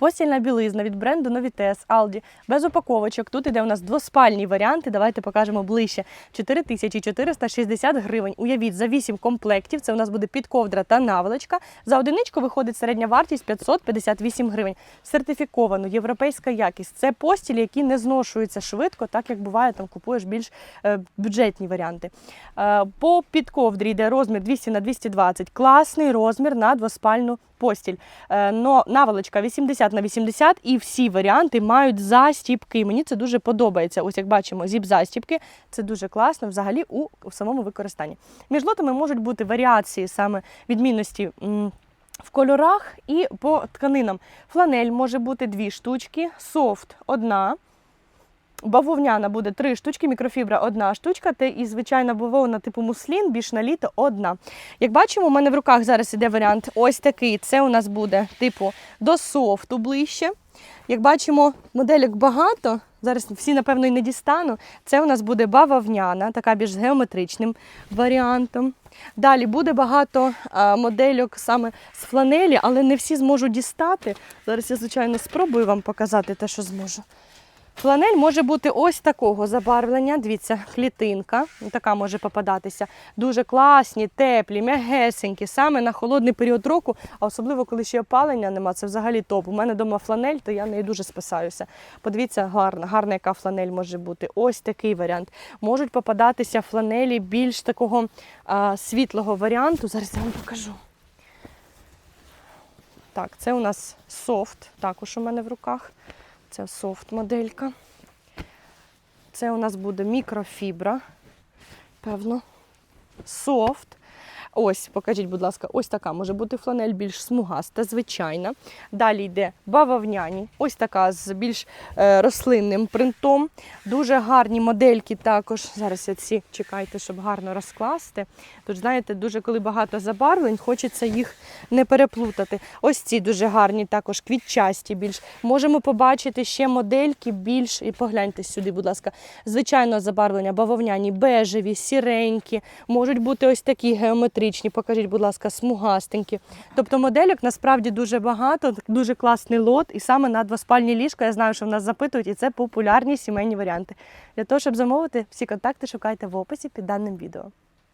Постільна білизна від бренду Novitez, Aldi, без упаковочок. Тут іде у нас двоспальні варіанти. Давайте покажемо ближче. 4460 гривень. Уявіть, за 8 комплектів. Це у нас буде підковдра та наволочка. За одиничку виходить середня вартість 558 гривень. Сертифіковано, європейська якість. Це постілі, які не зношуються швидко, так як буває, там купуєш більш е, бюджетні варіанти. Е, по підковдрі йде розмір 200 на 220. Класний розмір на двоспальну постіль. Е, но наволочка 80 на 80 і всі варіанти мають застіпки. Мені це дуже подобається. Ось як бачимо, зіп-застіпки. Це дуже класно взагалі у, у самому використанні. Між лотами можуть бути варіації саме відмінності. в кольорах і по тканинам. Фланель може бути дві штучки, софт одна. Бавовняна буде три штучки, мікрофібра одна штучка, та і звичайна бавовна типу муслін, більш на літо одна. Як бачимо, у мене в руках зараз іде варіант ось такий. Це у нас буде типу до софту ближче. Як бачимо, моделек багато. Зараз всі, напевно, і не дістану. Це у нас буде бавовняна, така більш з геометричним варіантом. Далі буде багато модельок саме з фланелі, але не всі зможу дістати. Зараз я, звичайно, спробую вам показати те, що зможу. Фланель може бути ось такого забарвлення. Дивіться, клітинка. Така може попадатися. Дуже класні, теплі, м'ягесенькі, саме на холодний період року, а особливо коли ще опалення нема, це взагалі топ. У мене вдома фланель, то я нею дуже спасаюся. Подивіться, гарна, гарна, яка фланель може бути. Ось такий варіант. Можуть попадатися фланелі більш такого а, світлого варіанту. Зараз я вам покажу. Так, це у нас софт, також у мене в руках. Це софт моделька. Це у нас буде мікрофібра. Певно. Софт. Ось, покажіть, будь ласка, ось така може бути фланель більш смугаста, звичайна. Далі йде бавовняні, ось така з більш е, рослинним принтом. Дуже гарні модельки також. Зараз я ці чекайте, щоб гарно розкласти. Тут, знаєте, дуже коли багато забарвлень, хочеться їх не переплутати. Ось ці дуже гарні, також квітчасті більш. Можемо побачити ще модельки більш. І погляньте сюди, будь ласка, звичайно, забарвлення бавовняні, бежеві, сіренькі, можуть бути ось такі геометричні. Покажіть, будь ласка, смугастенькі. Тобто моделек насправді дуже багато, дуже класний лот. І саме на двоспальні ліжка я знаю, що в нас запитують, і це популярні сімейні варіанти. Для того, щоб замовити, всі контакти шукайте в описі під даним відео.